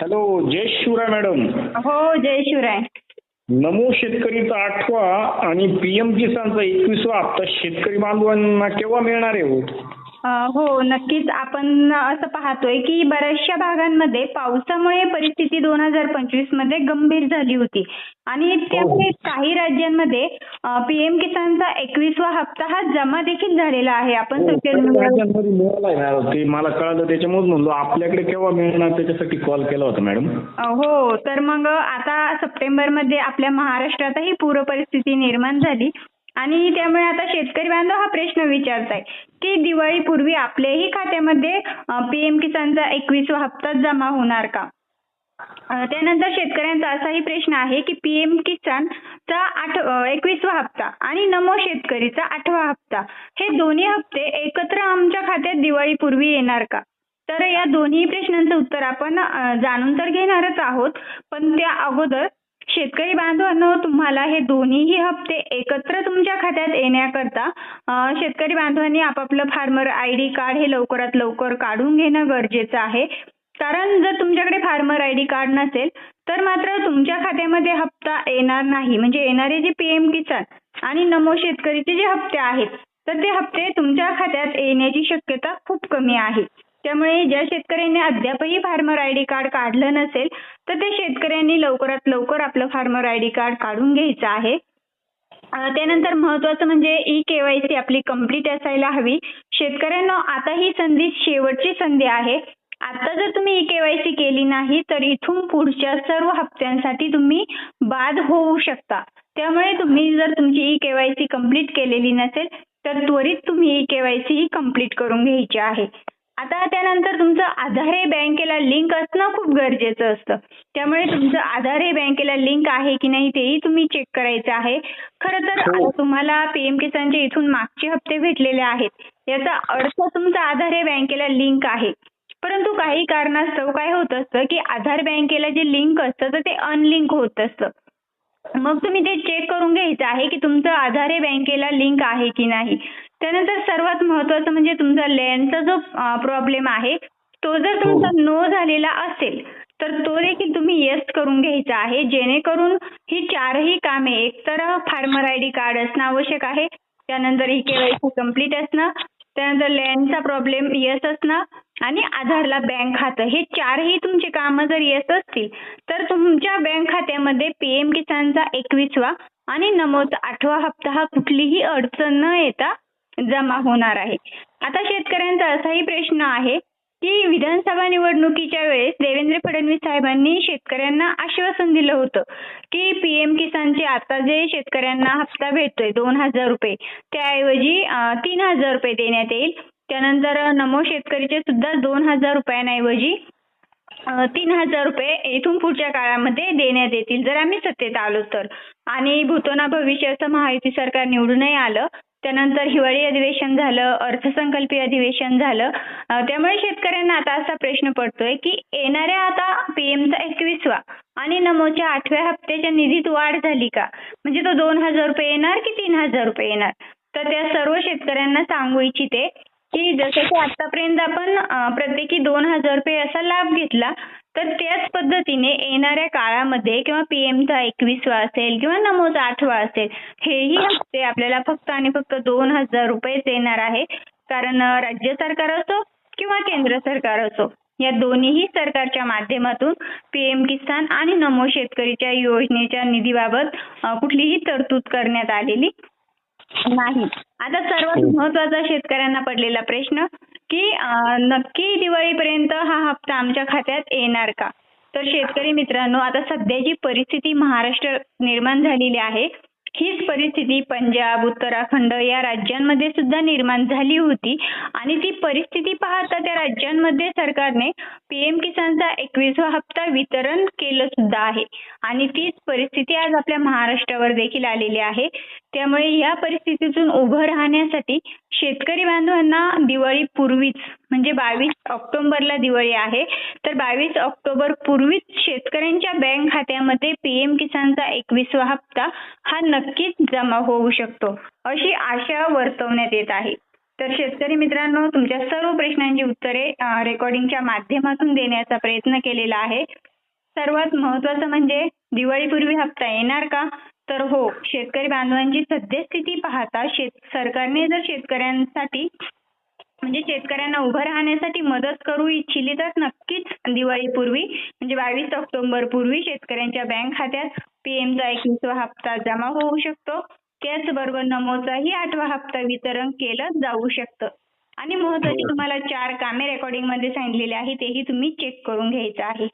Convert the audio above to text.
Hello जय Shivray madam. हो जय शिवराय. नमो शेतकरीचा आठवा आणि पीएम किसानचा एकवीसवा हप्ता शेतकरी बांधवांना केव्हा मिळणार आहे हो? हो नक्कीच. आपण असं पाहतोय की बऱ्याचशा भागांमध्ये पावसामुळे परिस्थिती दोन हजार पंचवीसमध्ये गंभीर झाली होती. आणि त्यामुळे काही राज्यांमध्ये पीएम किसानचा एकवीसवा हप्ता हा जमा देखील झालेला आहे. आपण हो, मला कळलं त्याच्यामुळे म्हणलो आपल्याकडे केव्हा मिळणार? त्याच्यासाठी कॉल केला होता मॅडम हो तर मग आता सप्टेंबरमध्ये आपल्या महाराष्ट्रातही पूर परिस्थिती निर्माण झाली. आणि त्यामुळे आता शेतकरी बांधव हा प्रश्न विचारताय की दिवाळीपूर्वी आपल्याही खात्यामध्ये पीएम किसानचा एकवीसवा हप्ता जमा होणार का? त्यानंतर शेतकऱ्यांचा असाही प्रश्न आहे की पीएम किसानचा आठ एकवीसवा हप्ता आणि नमो शेतकरीचा आठवा हप्ता हे दोन्ही हप्ते एकत्र आमच्या खात्यात दिवाळीपूर्वी येणार का? तर या दोन्ही प्रश्नांचं उत्तर आपण जाणून तर घेणारच आहोत पण त्या अगोदर शेतकरी बांधवांनो तुम्हाला हे दोन्हीही हप्ते एकत्र तुमच्या खात्यात येण्याकरता शेतकरी बांधवांनी आपापलं फार्मर आय डी कार्ड हे लवकरात लवकर काढून घेणं गरजेचं आहे. कारण जर तुमच्याकडे फार्मर आय डी कार्ड नसेल तर मात्र तुमच्या खात्यामध्ये हप्ता येणार नाही. म्हणजे येणारे जे पीएम किसान आणि नमो शेतकरीचे जे हप्ते आहेत तर ते हप्ते तुमच्या खात्यात येण्याची शक्यता खूप कमी आहे. त्यामुळे ज्या शेतकऱ्यांनी अद्यापही फार्मर आय डी कार्ड काढलं नसेल तर त्या शेतकऱ्यांनी लवकरात लवकर आपलं फार्मर आय डी कार्ड काढून घ्यायचं आहे. त्यानंतर महत्वाचं म्हणजे ई केवायसी आपली कंप्लीट असायला हवी. शेतकऱ्यांना आता ही संधी शेवटची संधी आहे. आता जर तुम्ही ई केवायसी केली नाही तर इथून पुढच्या सर्व हप्त्यांसाठी तुम्ही बाद होऊ शकता. त्यामुळे तुम्ही जर तुमची ई केवायसी कंप्लीट केलेली नसेल तर त्वरित तुम्ही ई केवायसी ही कंप्लीट करून घ्यायची आहे. आता त्यानंतर तुमचं आधार हे बँकेला लिंक असणं खूप गरजेचं असतं. त्यामुळे तुमचं आधार हे बँकेला लिंक आहे की नाही तेही तुम्ही चेक करायचं आहे. खरं तर हो. तुम्हाला पीएम किसानचे इथून मागचे हप्ते भेटलेले आहेत. याचा अर्थ तुमचा आधार हे बँकेला लिंक आहे. परंतु काही कारणास्तव काय होत असतं की आधार बँकेला जे लिंक असतं तर ते अनलिंक होत असतं. मग तुम्ही ते चेक करून घ्यायचं आहे की तुमचं आधार हे बँकेला लिंक आहे की नाही. त्यानंतर सर्वात महत्वाचं म्हणजे तुमचा लँडचा जो प्रॉब्लेम आहे तो जर तुमचा नो झालेला असेल तर तो देखील तुम्ही येस करून घ्यायचा आहे. जेणेकरून ही चारही कामे एकतर फार्मर आय डी कार्ड असणं आवश्यक आहे त्यानंतर ई केवायसी कंप्लीट असणं त्यानंतर लँडचा प्रॉब्लेम येस असणं आणि आधारला बँक खातं हे चारही तुमची कामं जर येस असतील तर तुमच्या बँक खात्यामध्ये पीएम किसानचा एकवीसवा आणि नमोचा आठवा हप्ता हा कुठलीही अडचण न येता जमा होणार आहे. आता शेतकऱ्यांचा असाही प्रश्न आहे की विधानसभा निवडणुकीच्या वेळेस देवेंद्र फडणवीस साहेबांनी शेतकऱ्यांना आश्वासन दिलं होतं की पीएम किसानचे आता जे शेतकऱ्यांना हप्ता भेटतोय दोन हजार रुपये त्याऐवजी तीन हजार रुपये देण्यात येईल. त्यानंतर नमो शेतकरीचे सुद्धा दोन हजार रुपयांऐवजी तीन हजार रुपये इथून पुढच्या काळामध्ये देण्यात येतील. जर आम्ही सत्तेत आलो तर. आणि भूतोना भविष्य असं महायुती सरकार निवडूनही आलं. त्यानंतर हिवाळी अधिवेशन झालं अर्थसंकल्पीय अधिवेशन झालं. त्यामुळे शेतकऱ्यांना आता असा प्रश्न पडतोय की येणाऱ्या आता पीएमचा एकवीसवा आणि नमोच्या आठव्या हप्त्याच्या निधीत वाढ झाली का? म्हणजे तो दोन हजार रुपये येणार की तीन हजार रुपये येणार? तर त्या सर्व शेतकऱ्यांना सांगू इच्छिते की जसं की आतापर्यंत आपण प्रत्येकी दोन हजार रुपये असा लाभ घेतला तर त्याच पद्धतीने येणाऱ्या काळामध्ये किंवा पीएमचा एकवीसवा असेल किंवा नमोचा आठवा असेल हेही हप्ते आपल्याला फक्त आणि फक्त दोन हजार रुपयेच येणार आहे. कारण राज्य सरकार असो किंवा केंद्र सरकार असो या दोन्हीही सरकारच्या माध्यमातून पीएम किसान आणि नमो शेतकरीच्या योजनेच्या निधीबाबत कुठलीही तरतूद करण्यात आलेली नाही. आता सर्वात महत्त्वाचा शेतकऱ्यांना पडलेला प्रश्न की नक्की दिवाळीपर्यंत हा हप्ता आमच्या खात्यात येणार का? तर शेतकरी मित्रांनो आता सध्याची परिस्थिती महाराष्ट्र निर्माण झालेली आहे. हीच परिस्थिती पंजाब उत्तराखंड या राज्यांमध्ये सुद्धा निर्माण झाली होती. आणि ती परिस्थिती पाहता त्या राज्यांमध्ये सरकारने पीएम किसानचा एकवीसवा हप्ता वितरण केलं सुद्धा आहे. आणि तीच परिस्थिती आज आपल्या महाराष्ट्रावर देखील आलेली आहे. त्यामुळे या परिस्थितीतून उभं राहण्यासाठी शेतकरी बांधवांना दिवाळीपूर्वीच म्हणजे बावीस ऑक्टोबरला दिवाळी आहे. तर बावीस ऑक्टोबर पूर्वीच शेतकऱ्यांच्या बँक खात्यामध्ये पीएम किसानचा एकवीसवा हप्ता हा नक्कीच जमा होऊ शकतो अशी आशा वर्तवण्यात येत आहे. तर शेतकरी मित्रांनो तुमच्या सर्व प्रश्नांची उत्तरे रेकॉर्डिंगच्या माध्यमातून देण्याचा प्रयत्न केलेला आहे. सर्वात महत्वाचं म्हणजे दिवाळीपूर्वी हप्ता येणार का? तर हो शेतकरी बांधवांची सद्यस्थिती पाहता शेत सरकारने जर शेतकऱ्यांसाठी म्हणजे शेतकऱ्यांना उभं राहण्यासाठी मदत करू इच्छिली तर नक्कीच दिवाळीपूर्वी म्हणजे बावीस ऑक्टोबर पूर्वी शेतकऱ्यांच्या बँक खात्यात पीएमचा एकवीसवा हप्ता जमा होऊ शकतो. त्याचबरोबर नमोचाही आठवा हप्ता वितरण केलं जाऊ शकतं. आणि महत्वाची हो. तुम्हाला चार कामे रेकॉर्डिंगमध्ये सांगितलेली आहे तेही तुम्ही चेक करून घ्यायचं आहे.